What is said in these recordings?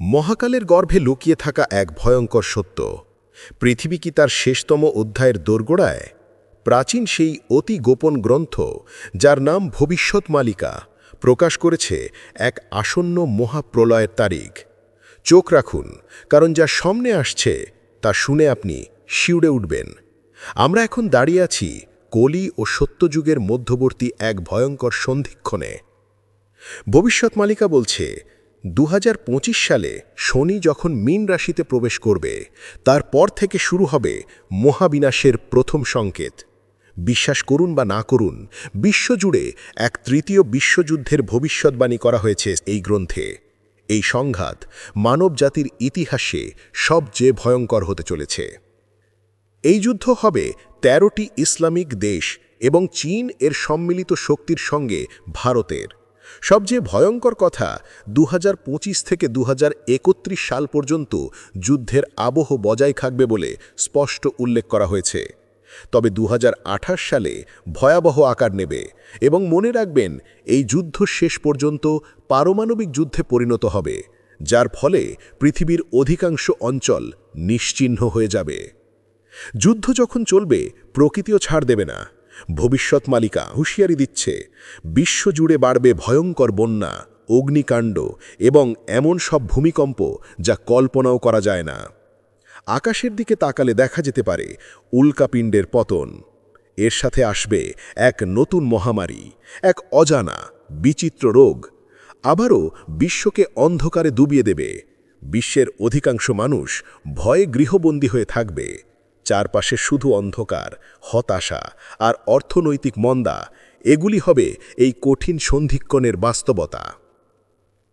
মহাকালের গর্ভে লুকিয়ে থাকা এক ভয়ঙ্কর সত্য। পৃথিবী কি তার শেষতম অধ্যায়ের দোরগোড়ায়? প্রাচীন সেই অতি গোপন গ্রন্থ, যার নাম ভবিষ্যৎ মালিকা, প্রকাশ করেছে এক আসন্ন মহাপ্রলয়ের তারিখ। চোখ রাখুন, কারণ যা সামনে আসছে, তা শুনে আপনি শিউড়ে উঠবেন। আমরা এখন দাঁড়িয়ে আছি কলি ও সত্যযুগের মধ্যবর্তী এক ভয়ঙ্কর সন্ধিক্ষণে। ভবিষ্যৎ মালিকা বলছে দু হাজার পঁচিশ সালে শনি যখন মীন রাশিতে প্রবেশ করবে, তারপর থেকে শুরু হবে মহাবিনাশের প্রথম সংকেত। বিশ্বাস করুন বা না করুন, বিশ্বজুড়ে এক তৃতীয় বিশ্বযুদ্ধের ভবিষ্যৎবাণী করা হয়েছে এই গ্রন্থে। এই সংঘাত মানবজাতির ইতিহাসে সবচেয়ে ভয়ঙ্কর হতে চলেছে। এই যুদ্ধ হবে ১৩টি ইসলামিক দেশ এবং চীন এর সম্মিলিত শক্তির সঙ্গে ভারতের। সবচেয়ে ভয়ঙ্কর কথা দু হাজার পঁচিশ থেকে দু হাজার একত্রিশ সাল পর্যন্ত যুদ্ধের আবহ বজায় থাকবে বলে স্পষ্ট উল্লেখ করা হয়েছে। তবে দু হাজার আঠাশ সালে ভয়াবহ আকার নেবে এবং মনে রাখবেন, এই যুদ্ধ শেষ পর্যন্ত পারমাণবিক যুদ্ধে পরিণত হবে, যার ফলে পৃথিবীর অধিকাংশ অঞ্চল নিশ্চিহ্ন হয়ে যাবে। যুদ্ধ যখন চলবে, প্রকৃতিও ছাড় দেবে না। ভবিষ্যৎ মালিকা হুঁশিয়ারি দিচ্ছে, বিশ্বজুড়ে বাড়বে ভয়ঙ্কর বন্যা, অগ্নিকাণ্ড এবং এমন সব ভূমিকম্প যা কল্পনাও করা যায় না। আকাশের দিকে তাকালে দেখা যেতে পারে উল্কাপিণ্ডের পতন। এর সাথে আসবে এক নতুন মহামারী, এক অজানা, বিচিত্র রোগ। আবারও বিশ্বকে অন্ধকারে ডুবিয়ে দেবে। বিশ্বের অধিকাংশ মানুষ ভয়ে গৃহবন্দী হয়ে থাকবে। চারপাশে শুধু অন্ধকার, হতাশা আর অর্থনৈতিক মন্দা, এগুলি হবে এই কঠিন সন্ধিক্ষণের বাস্তবতা।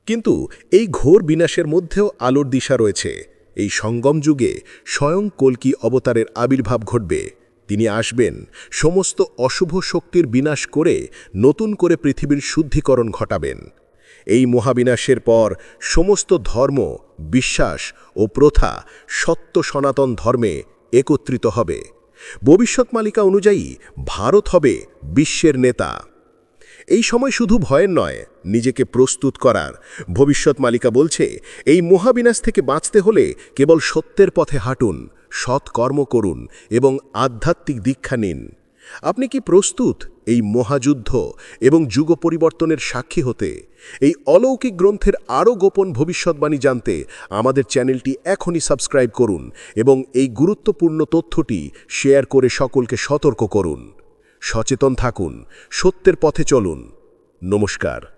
কিন্তু এই ঘোর বিনাশের মধ্যেও আলোর দিশা রয়েছে। এই সঙ্গম যুগে স্বয়ং কল্কি অবতারের আবির্ভাব ঘটবে। তিনি আসবেন সমস্ত অশুভ শক্তির বিনাশ করে নতুন করে পৃথিবীর শুদ্ধিকরণ ঘটাবেন। এই মহাবিনাশের পর সমস্ত ধর্ম, বিশ্বাস ও প্রথা সত্য সনাতন ধর্মে একত্রিত হবে। ভবিষ্যৎ মালিকা অনুযায়ী ভারত হবে বিশ্বের নেতা। এই সময় শুধু ভয়ের নয়, নিজেকে প্রস্তুত করার। ভবিষ্যৎ মালিকা বলছে, এই মহাবিনাশ থেকে বাঁচতে হলে কেবল সত্যের পথে হাঁটুন সৎকর্ম করুন এবং আধ্যাত্মিক দীক্ষা নিন। আপনি কি প্রস্তুত এই মহাযুদ্ধ এবং যুগ পরিবর্তনের সাক্ষী হতে? এই অলৌকিক গ্রন্থের আরও গোপন ভবিষ্যৎবাণী জানতে আমাদের চ্যানেলটি এখনই সাবস্ক্রাইব করুন এবং এই গুরুত্বপূর্ণ তথ্যটি শেয়ার করে সকলকে সতর্ক করুন। সচেতন থাকুন, সত্যের পথে চলুন। নমস্কার।